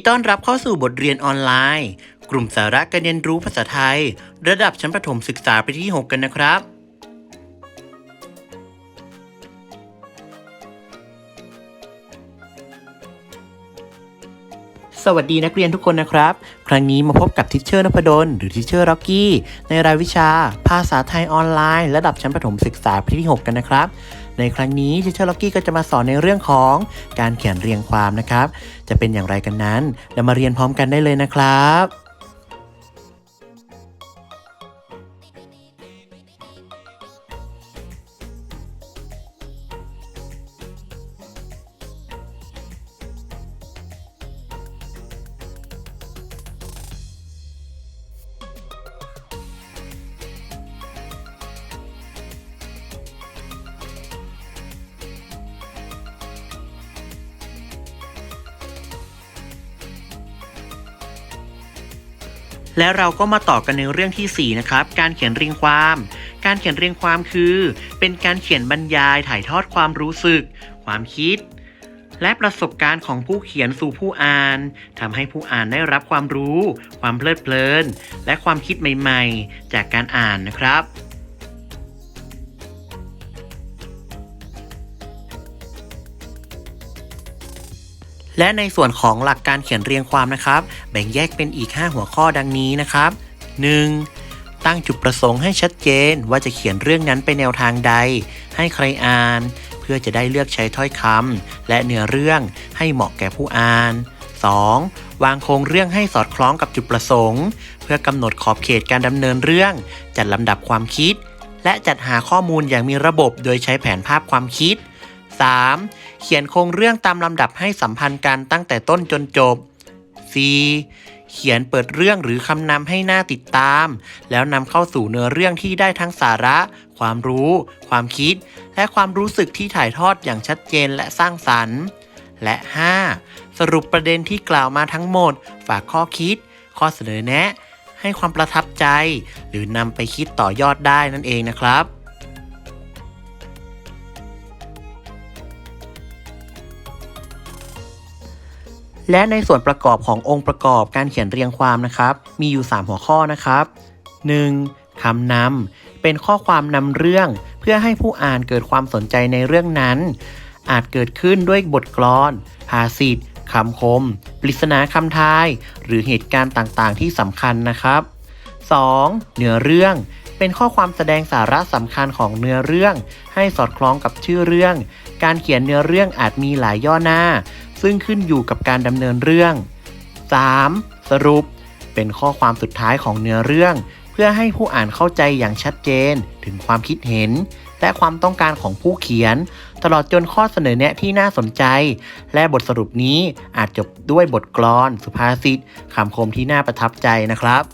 ีต้อนรับเข้าสู่บทเรียนออนไลน์ กลุ่มสาระการเรียนรู้ภาษาไทย ระดับชั้นประถมศึกษาปีที่ 6 กันนะครับ สวัสดีนักเรียนทุกคนนะครับ ครั้งนี้มาพบกับทิชเชอร์นพดลหรือทิชเชอร์ร็อกกี้ในรายวิชา ภาษาไทยออนไลน์ ระดับชั้นประถมศึกษาปีที่ 6 กันนะครับ ในครั้งนี้ทิชเชอร์ล็อกกี้ก็จะมาสอนในเรื่องของการเขียนเรียงความนะครับ จะเป็นอย่างไรกันนั้น เรามาเรียนพร้อมกันได้เลยนะครับ และเราก็มาต่อกันในเรื่องที่ 4 นะครับ การเขียนเรียงความ การเขียนเรียงความคือ เป็นการเขียนบรรยายถ่ายทอดความรู้สึก ความคิด และประสบการณ์ของผู้เขียนสู่ผู้อ่านทำให้ผู้อ่านได้รับความรู้ ความเพลิดเพลิน และความคิดใหม่ ๆ จากการอ่านนะครับ และในส่วนของหลักการเขียนเรียงความนะครับ แบ่งแยกเป็นอีก 5 หัวข้อดังนี้นะครับ 1. ตั้งจุดประสงค์ให้ชัดเจนว่าจะเขียนเรื่องนั้นไปแนวทางใด ให้ใครอ่าน เพื่อจะได้เลือกใช้ถ้อยคำและเนื้อเรื่องให้เหมาะแก่ผู้อ่าน 2. วางโครงเรื่องให้สอดคล้องกับจุดประสงค์ เพื่อกำหนดขอบเขตการดำเนินเรื่อง จัดลำดับความคิด และจัดหาข้อมูลอย่างมีระบบโดยใช้แผนภาพความคิด 3. เขียนโครงเรื่องตามลำดับให้สัมพันธ์กันตั้งแต่ต้นจนจบ 4. เขียนเปิดเรื่องหรือคำนำให้หน่าติดตาม แล้วนำเข้าสู่เนื้อเรื่องที่ได้ทั้งสาระ ความรู้ ความคิด และความรู้สึกที่ถ่ายทอดอย่างชัดเจนและสร้างสรรค์ และ 5. สรุปประเด็นที่กล่าวมาทั้งหมด ฝากข้อคิด ข้อเสนอแนะ ให้ความประทับใจ หรือนำไปคิดต่อยอดได้นั่นเองนะครับ และในส่วนประกอบขององค์ประกอบการเขียนเรียงความนะครับ มีอยู่ 3 หัวข้อนะครับ 1. คำนำเป็นข้อความนำเรื่อง เพื่อให้ผู้อ่านเกิดความสนใจในเรื่องนั้น อาจเกิดขึ้นด้วยบทกลอนภาษิตคำคม ปริศนาคำทาย หรือเหตุการณ์ต่างๆ ที่สำคัญนะครับ 2. เนื้อเรื่อง เป็นข้อความแสดงสาระสำคัญของเนื้อเรื่อง ให้สอดคล้องกับชื่อเรื่อง การเขียนเนื้อเรื่องอาจมีหลายย่อหน้า ซึ่งขึ้นอยู่กับการดำเนินเรื่อง 3. สรุป เป็นข้อความสุดท้ายของเนื้อเรื่อง เพื่อให้ผู้อ่านเข้าใจอย่างชัดเจนถึงความคิดเห็น และความต้องการของผู้เขียน ตลอดจนข้อเสนอแนะที่น่าสนใจ และบทสรุปนี้อาจจบด้วยบทกลอน สุภาษิตคำคมที่น่าประทับใจนะครับ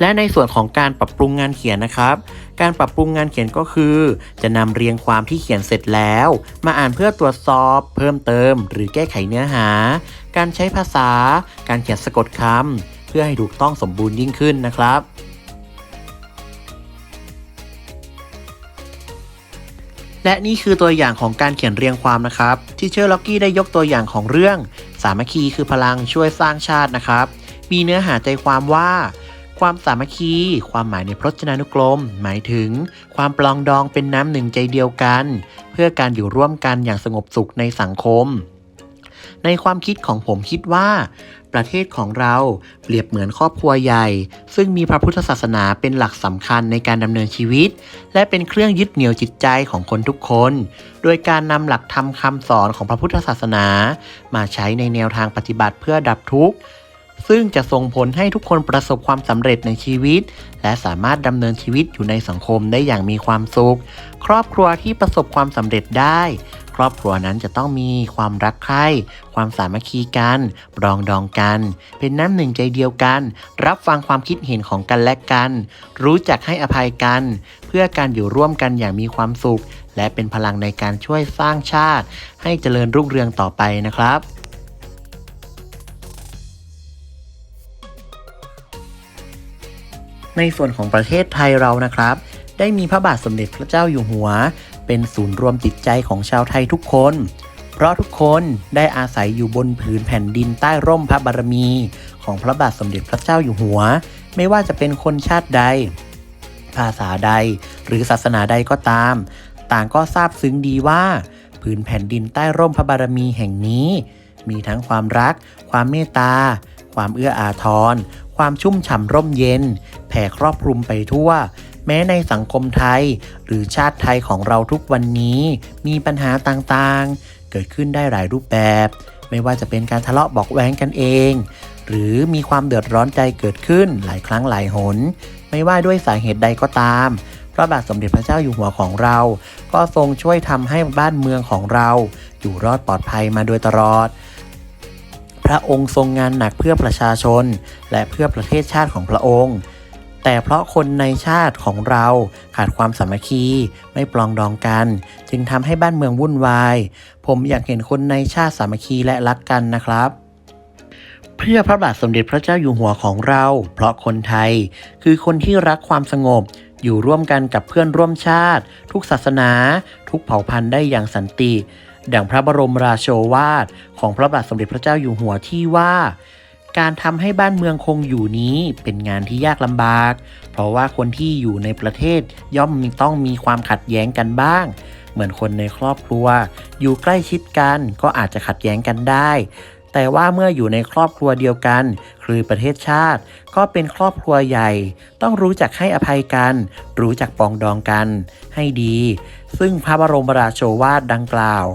และในส่วนของการปรับปรุงงานเขียนนะครับ การปรับปรุงงานเขียนก็คือ จะนำเรียงความที่เขียนเสร็จแล้ว มาอ่านเพื่อตรวจสอบ เพิ่มเติม หรือแก้ไขเนื้อหา การใช้ภาษา การเขียนสะกดคำเพื่อให้ถูกต้องสมบูรณ์ยิ่งขึ้นนะครับและนี่คือตัวอย่างของการเขียนเรียงความนะครับ ที่เชอร์ล็อกกี้ได้ยกตัวอย่างของเรื่อง สามัคคีคือพลังช่วยสร้างชาตินะครับ มีเนื้อหาใจความว่า ความสามัคคี ความหมายในพจนานุกรม หมายถึง ความปลองดองเป็นน้ำหนึ่งใจเดียวกัน เพื่อการอยู่ร่วมกันอย่างสงบสุขในสังคม ในความคิดของผมคิดว่า ประเทศของเราเปรียบเหมือนครอบครัวใหญ่ ซึ่งมีพระพุทธศาสนาเป็นหลักสำคัญในการดำเนินชีวิต และเป็นเครื่องยึดเหนี่ยวจิตใจของคนทุกคน โดยการนำหลักธรรมคำสอนของพระพุทธศาสนา มาใช้ในแนวทางปฏิบัติเพื่อดับทุกข์ ซึ่งจะส่งผลให้ทุกคนประสบความสำเร็จในชีวิต และสามารถดำเนินชีวิตอยู่ในสังคมได้อย่างมีความสุข ครอบครัวที่ประสบความสำเร็จได้ ครอบครัวนั้นจะต้องมีความรักใคร่ความสามัคคีกันปรองดองกัน เป็นน้ำหนึ่งใจเดียวกัน รับฟังความคิดเห็นของกันและกัน รู้จักให้อภัยกัน เพื่อการอยู่ร่วมกันอย่างมีความสุข และเป็นพลังในการช่วยสร้างชาติ ให้เจริญรุ่งเรืองต่อไปนะครับ ในส่วนของประเทศไทยเรานะครับ ได้มีพระบาทสมเด็จพระเจ้าอยู่หัว เป็นศูนย์รวมจิตใจของชาวไทยทุกคน เพราะทุกคนได้อาศัยอยู่บนผืนแผ่นดินใต้ร่มพระบารมี ของพระบาทสมเด็จพระเจ้าอยู่หัว ไม่ว่าจะเป็นคนชาติใด ภาษาใด หรือศาสนาใดก็ตาม ต่างก็ทราบซึ้งดีว่าผืนแผ่นดินใต้ร่มพระบารมีแห่งนี้ มีทั้งความรัก ความเมตตา ความเอื้ออาทร ความชุ่มฉ่ำร่มเย็น แผ่ครอบคลุมไปทั่ว แม้ในสังคมไทย หรือชาติไทยของเราทุกวันนี้ มีปัญหาต่างๆ เกิดขึ้นได้หลายรูปแบบ ไม่ว่าจะเป็นการทะเลาะบอกแว้งกันเอง หรือมีความเดือดร้อนใจเกิดขึ้นหลายครั้งหลายหน ไม่ว่าด้วยสาเหตุใดก็ตามพระบาทสมเด็จพระเจ้าอยู่หัวของเรา ก็ทรงช่วยทำให้บ้านเมืองของเรา อยู่รอดปลอดภัยมาโดยตลอด พระองค์ทรงงานหนักเพื่อประชาชน และเพื่อประเทศชาติของพระองค์ แต่เพราะคนในชาติของเราขาดความสามัคคี ไม่ปลองดองกัน จึงทำให้บ้านเมืองวุ่นวาย ผมอยากเห็นคนในชาติสามัคคีและรักกันนะครับ เพื่อพระบาทสมเด็จพระเจ้าอยู่หัวของเรา เพราะคนไทย คือคนที่รักความสงบอยู่ร่วมกันกับเพื่อนร่วมชาติ ทุกศาสนา ทุกเผ่าพันธุ์ได้อย่างสันติ ดังพระบรมราโชวาทของพระบาทสมเด็จพระเจ้าอยู่หัวที่ว่า การทำให้บ้านเมืองคงอยู่นี้เป็นงานที่ยากลำบาก เพราะว่าคนที่อยู่ในประเทศย่อมมีต้องมีความขัดแย้งกันบ้าง เหมือนคนในครอบครัว อยู่ใกล้ชิดกันก็อาจจะขัดแย้งกันได้ แต่ว่าเมื่ออยู่ในครอบครัวเดียวกัน คือประเทศชาติ ก็เป็นครอบครัวใหญ่ ต้องรู้จักให้อภัยกัน รู้จักปองดองกัน ให้ดี ซึ่งพระบรมราโชวาทดังกล่าว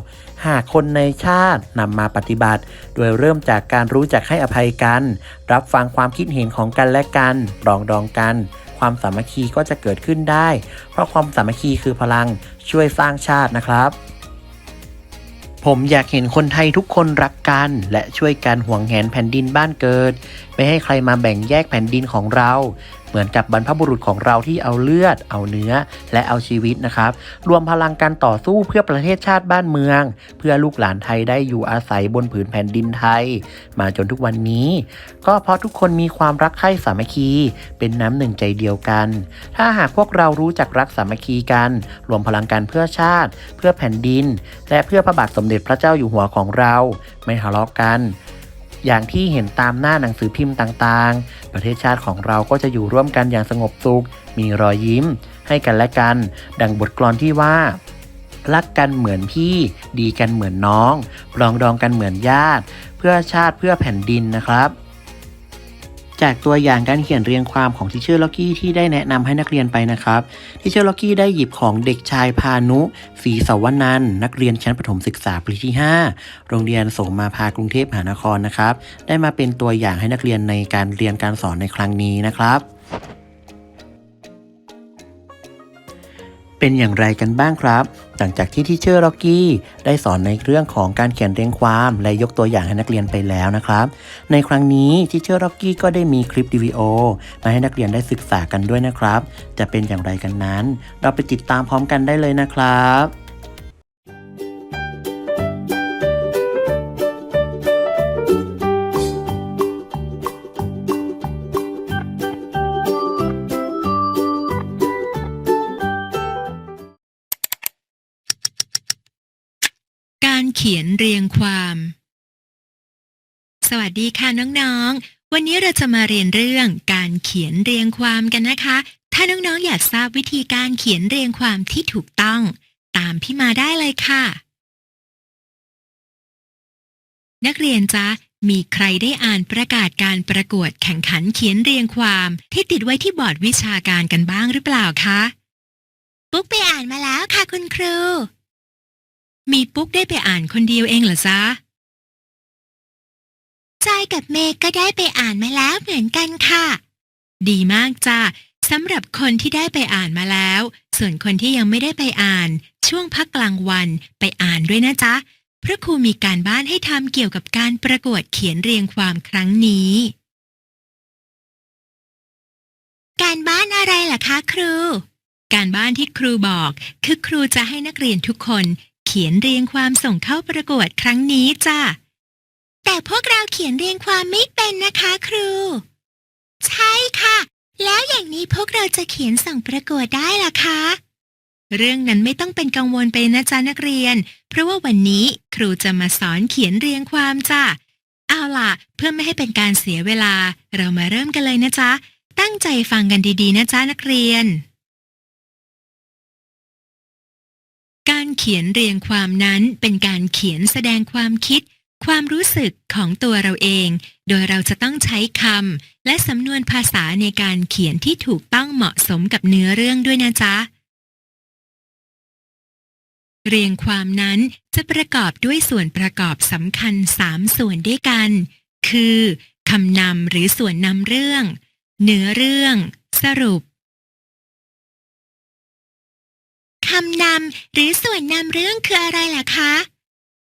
หากคนในชาตินำมาปฏิบัติ โดยเริ่มจากการรู้จักให้อภัยกัน รับฟังความคิดเห็นของกันและกันปรองดองกัน ความสามัคคีก็จะเกิดขึ้นได้ เพราะความสามัคคีคือพลังช่วยสร้างชาตินะครับ ผมอยากเห็นคนไทยทุกคนรักกัน และช่วยกันห่วงแหนแผ่นดินบ้านเกิด ไม่ให้ใครมาแบ่งแยกแผ่นดินของเรา เหมือนกับบรรพบุรุษของเราที่เอาเลือด เอาเนื้อ และเอาชีวิตนะครับ รวมพลังกันต่อสู้เพื่อประเทศชาติบ้านเมือง เพื่อลูกหลานไทยได้อยู่อาศัยบนผืนแผ่นดินไทย มาจนทุกวันนี้ ก็เพราะทุกคนมีความรักใคร่สามัคคี เป็นน้ำหนึ่งใจเดียวกัน ถ้าหากพวกเรารู้จักรักสามัคคีกัน รวมพลังกันเพื่อชาติ เพื่อแผ่นดิน และเพื่อพระบาทสมเด็จพระเจ้าอยู่หัวของเรา ไม่ทะเลาะกัน อย่างที่เห็นตามหน้าหนังสือพิมพ์ต่างๆ ประเทศชาติของเราก็จะอยู่ร่วมกันอย่างสงบสุข มีรอยยิ้ม ให้กันและกัน ดังบทกลอนที่ว่ารักกันเหมือนพี่ ดีกันเหมือนน้องปรองดองกันเหมือนญาติ เพื่อชาติเพื่อแผ่นดินนะครับ จากตัวอย่างการเขียนเรียงความของทิเชอร์ล็อกกี้ที่ได้แนะนำให้นักเรียนไปนะครับทิเชอร์ล็อกกี้ได้หยิบของเด็กชายพานุศรีสวนันท์นักเรียนชั้นประถมศึกษาปีที่ 5 โรงเรียนโสมาพากรุงเทพมหานครนะครับ ได้มาเป็นตัวอย่างให้นักเรียนในการเรียนการสอนในครั้งนี้นะครับ เป็นอย่างไรกันบ้างครับ หลังจากที่ที่เชอร์ล็อกกี้ได้สอนในเรื่องของการเขียนเรียงความและยกตัวอย่างให้นักเรียนไปแล้วนะครับ ในครั้งนี้ที่เชอร์ล็อกกี้ก็ได้มีคลิปดีวีโอมาให้นักเรียนได้ศึกษากันด้วยนะครับ จะเป็นอย่างไรกันนั้น เราไปติดตามพร้อมกันได้เลยนะครับ เรียงความ สวัสดีค่ะน้องๆ วันนี้เราจะมาเรียนเรื่องการเขียนเรียงความกันนะคะ ถ้าน้องๆอยากทราบวิธีการเขียนเรียงความที่ถูกต้อง ตามพี่มาได้เลยค่ะ นักเรียนจ๊ะมีใครได้อ่านประกาศการประกวดแข่งขันเขียนเรียงความ ที่ติดไว้ที่บอร์ดวิชาการกันบ้างหรือเปล่าคะ ปุ๊กไปอ่านมาแล้วค่ะคุณครู มีปุ๊กได้ไปอ่านคนเดียวเองเหรอจ๊ะจอยกับเมย์ก็ได้ไปอ่านมาแล้วเหมือนกันค่ะ ดีมากจ้ะสำหรับคนที่ได้ไปอ่านมาแล้ว ส่วนคนที่ยังไม่ได้ไปอ่าน ช่วงพักกลางวันไปอ่านด้วยนะจ๊ะเพราะครูมีการบ้านให้ทำเกี่ยวกับการประกวดเขียนเรียงความครั้งนี้ การบ้านอะไรล่ะคะครู การบ้านที่ครูบอกคือครูจะให้นักเรียนทุกคน เขียนเรียงความส่งเข้าประกวดครั้งนี้จ้ะ แต่พวกเราเขียนเรียงความไม่เป็นนะคะครู ใช่ค่ะ แล้วอย่างนี้พวกเราจะเขียนส่งประกวดได้ล่ะคะ เรื่องนั้นไม่ต้องเป็นกังวลไปนะจ๊ะนักเรียน เพราะว่าวันนี้ครูจะมาสอนเขียนเรียงความจ้ะ เอาล่ะ เพื่อไม่ให้เป็นการเสียเวลา เรามาเริ่มกันเลยนะจ๊ะ ตั้งใจฟังกันดีๆนะจ๊ะนักเรียน การเขียนเรียงความนั้นเป็นการเขียนแสดงความคิด ความรู้สึกของตัวเราเอง โดยเราจะต้องใช้คำและสำนวนภาษาในการเขียนที่ถูกต้องเหมาะสมกับเนื้อเรื่องด้วยนะจ๊ะ เรียงความนั้นจะประกอบด้วยส่วนประกอบสำคัญ3ส่วนด้วยกัน คือคำนำหรือส่วนนำเรื่อง เนื้อเรื่อง สรุป คำนำหรือส่วนนำเรื่องคืออะไรล่ะคะ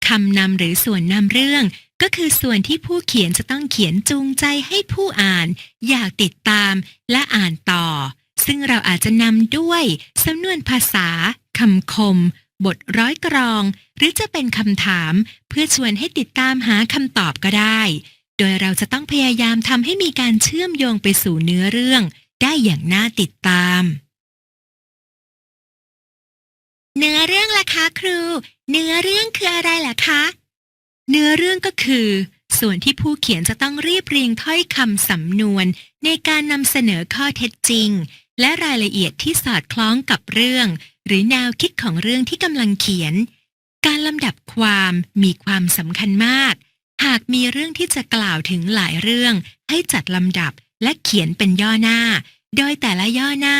คำนำหรือส่วนนำเรื่องก็คือส่วนที่ผู้เขียนจะต้องเขียนจูงใจให้ผู้อ่าน อยากติดตามและอ่านต่อ ซึ่งเราอาจจะนำด้วยสำนวนภาษาคำคม บทร้อยกรอง หรือจะเป็นคำถามเพื่อชวนให้ติดตามหาคำตอบก็ได้ โดยเราจะต้องพยายามทำให้มีการเชื่อมโยงไปสู่เนื้อเรื่อง ได้อย่างน่าติดตาม เนื้อเรื่องล่ะคะครู เนื้อเรื่องคืออะไรล่ะคะ เนื้อเรื่องก็คือ ส่วนที่ผู้เขียนจะต้องเรียบเรียงถ้อยคำสำนวน ในการนำเสนอข้อเท็จจริง และรายละเอียดที่สอดคล้องกับเรื่อง หรือแนวคิดของเรื่องที่กำลังเขียน การลำดับความมีความสำคัญมาก หากมีเรื่องที่จะกล่าวถึงหลายเรื่อง ให้จัดลำดับและเขียนเป็นย่อหน้า โดยแต่ละย่อหน้า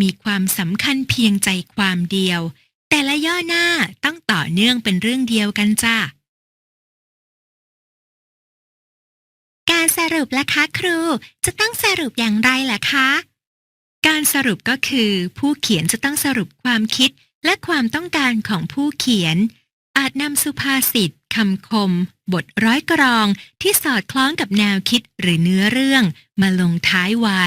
มีความสำคัญเพียงใจความเดียว แต่ละย่อหน้าต้องต่อเนื่องเป็นเรื่องเดียวกันจ้าการสรุปล่ะคะครู จะต้องสรุปอย่างไรล่ะคะ การสรุปก็คือ ผู้เขียนจะต้องสรุปความคิดและความต้องการของผู้เขียน อาจนำสุภาษิตคำคม บทร้อยกรองที่สอดคล้องกับแนวคิดหรือเนื้อเรื่องมาลงท้ายไว้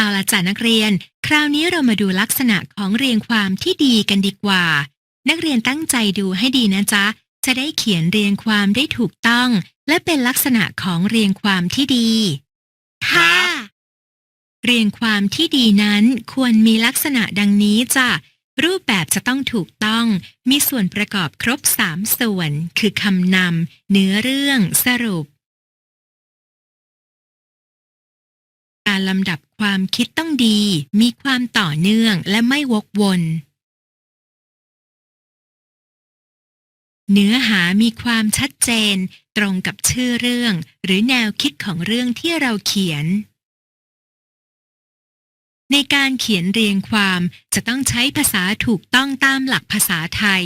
เอาละจ้ะนักเรียน คราวนี้เรามาดูลักษณะของเรียงความที่ดีกันดีกว่า นักเรียนตั้งใจดูให้ดีนะจ๊ะ จะได้เขียนเรียงความได้ถูกต้อง และเป็นลักษณะของเรียงความที่ดี ค่ะ เรียงความที่ดีนั้นควรมีลักษณะดังนี้จ้ะ รูปแบบจะต้องถูกต้อง มีส่วนประกอบครบสามส่วน คือคำนำ เนื้อเรื่อง สรุป การลำดับความคิดต้องดี มีความต่อเนื่องและไม่วกวน เนื้อหามีความชัดเจน ตรงกับชื่อเรื่อง หรือแนวคิดของเรื่องที่เราเขียน ในการเขียนเรียงความจะต้องใช้ภาษาถูกต้องตามหลักภาษาไทย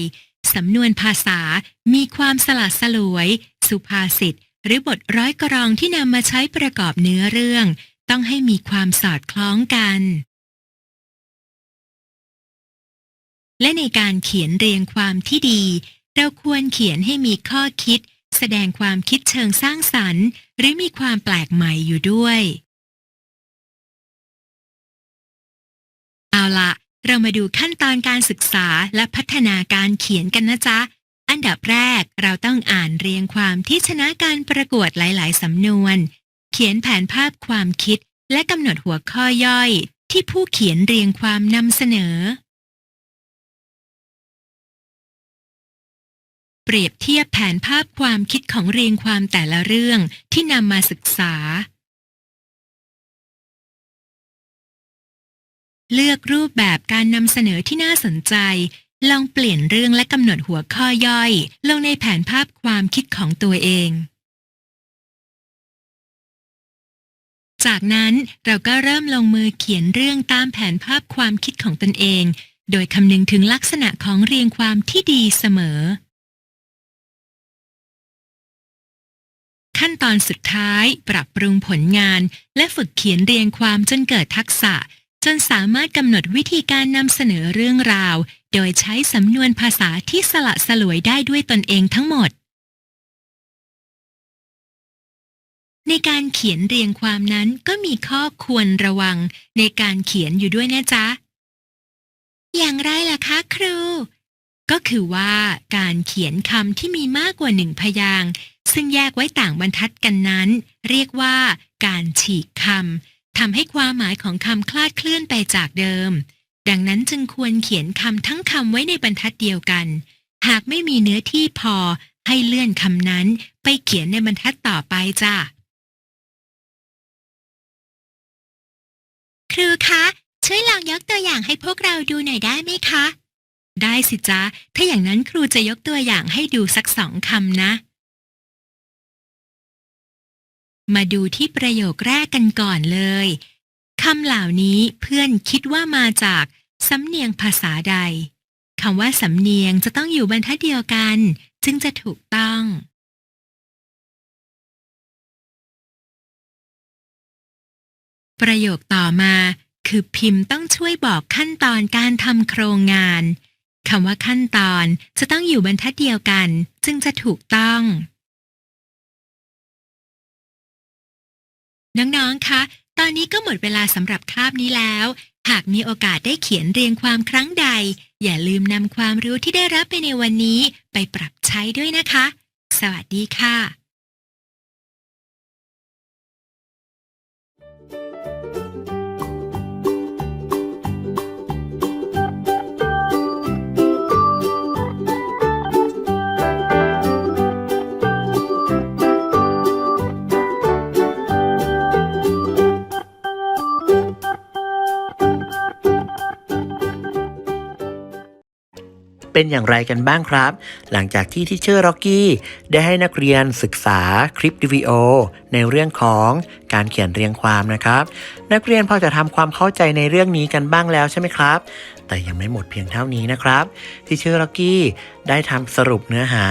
สำนวนภาษามีความสลัดสลวย สุภาษิตหรือบทร้อยกรองที่นำมาใช้ประกอบเนื้อเรื่อง ต้องให้มีความสอดคล้องกัน และในการเขียนเรียงความที่ดี เราควรเขียนให้มีข้อคิด แสดงความคิดเชิงสร้างสรรค์ หรือมีความแปลกใหม่อยู่ด้วย เอาละเรามาดูขั้นตอนการศึกษาและพัฒนาการเขียนกันนะจ๊ะ อันดับแรกเราต้องอ่านเรียงความที่ชนะการประกวดหลาย ๆ สำนวน เขียนแผนภาพความคิดและกำหนดหัวข้อย่อยที่ผู้เขียนเรียงความนำเสนอ เปรียบเทียบแผนภาพความคิดของเรียงความแต่ละเรื่องที่นำมาศึกษา เลือกรูปแบบการนำเสนอที่น่าสนใจ ลองเปลี่ยนเรื่องและกำหนดหัวข้อย่อย ลงในแผนภาพความคิดของตัวเอง จากนั้นเราก็เริ่มลงมือเขียนเรื่องตามแผนภาพความคิดของตนเอง โดยคำนึงถึงลักษณะของเรียงความที่ดีเสมอ ขั้นตอนสุดท้าย ปรับปรุงผลงาน และฝึกเขียนเรียงความจนเกิดทักษะ จนสามารถกำหนดวิธีการนำเสนอเรื่องราว โดยใช้สำนวนภาษาที่สละสลวยได้ด้วยตนเองทั้งหมด ในการเขียนเรียงความนั้นก็มีข้อควรระวังในการเขียนอยู่ด้วยนะจ๊ะ อย่างไรล่ะคะครู ก็คือว่าการเขียนคำที่มีมากกว่าหนึ่งพยางซึ่งแยกไว้ต่างบรรทัดกันนั้น เรียกว่าการฉีกคำทำให้ความหมายของคำคลาดเคลื่อนไปจากเดิม ดังนั้นจึงควรเขียนคำทั้งคำไว้ในบรรทัดเดียวกัน หากไม่มีเนื้อที่พอให้เลื่อนคำนั้นไปเขียนในบรรทัดต่อไปจ้ะ ครูคะ ช่วยลองยกตัวอย่างให้พวกเราดูหน่อยได้ไหมคะ ได้สิจ๊ะ ถ้าอย่างนั้นครูจะยกตัวอย่างให้ดูสักสองคำนะ มาดูที่ประโยคแรกกันก่อนเลยคำเหล่านี้เพื่อนคิดว่ามาจากสำเนียงภาษาใดคำว่าสำเนียงจะต้องอยู่บรรทัดเดียวกัน จึงจะถูกต้อง ประโยคต่อมา คือพิมพ์ต้องช่วยบอกขั้นตอนการทำโครงงานคำว่าขั้นตอนจะต้องอยู่บรรทัดเดียวกัน จึงจะถูกต้อง น้องๆ คะ ตอนนี้ก็หมดเวลาสำหรับคาบนี้แล้ว หากมีโอกาสได้เขียนเรียงความครั้งใด อย่าลืมนำความรู้ที่ได้รับไปในวันนี้ไปปรับใช้ด้วยนะคะ สวัสดีค่ะ เป็นอย่างไรกันบ้างครับ หลังจากที่ทิเชอร์ร็อกกี้ได้ให้นักเรียนศึกษาคลิปวิดีโอ ในเรื่องของการเขียนเรียงความนะครับ นักเรียนพอจะทำความเข้าใจในเรื่องนี้กันบ้างแล้วใช่ไหมครับ แต่ยังไม่หมดเพียงเท่านี้นะครับทิเชอร์ร็อกกี้ได้ทำสรุปเนื้อหา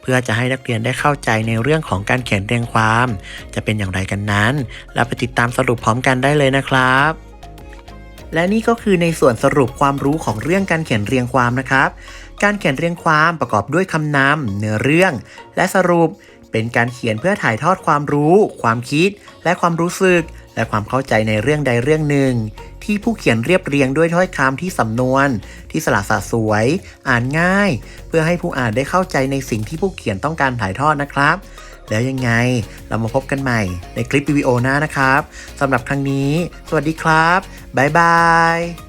เพื่อจะให้นักเรียนได้เข้าใจในเรื่องของการเขียนเรียงความ จะเป็นอย่างไรกันนั้น แล้วไปติดตามสรุปพร้อมกันได้เลยนะครับและนี่ก็คือในส่วนสรุปความรู้ของเรื่องการเขียนเรียงความนะครับ การเขียนเรียงความประกอบด้วยคำนำเนื้อเรื่อง และสรุป เป็นการเขียนเพื่อถ่ายทอดความรู้ ความคิด และความรู้สึก และความเข้าใจในเรื่องใดเรื่องหนึ่ง ที่ผู้เขียนเรียบเรียงด้วยถ้อยคำที่สำนวน ที่สละสะสวย อ่านง่าย เพื่อให้ผู้อ่านได้เข้าใจในสิ่งที่ผู้เขียนต้องการถ่ายทอดนะครับ แล้วยังไงเรามาพบกันใหม่ในคลิปวิดีโอหน้านะครับสำหรับครั้งนี้ สวัสดีครับบ๊ายบาย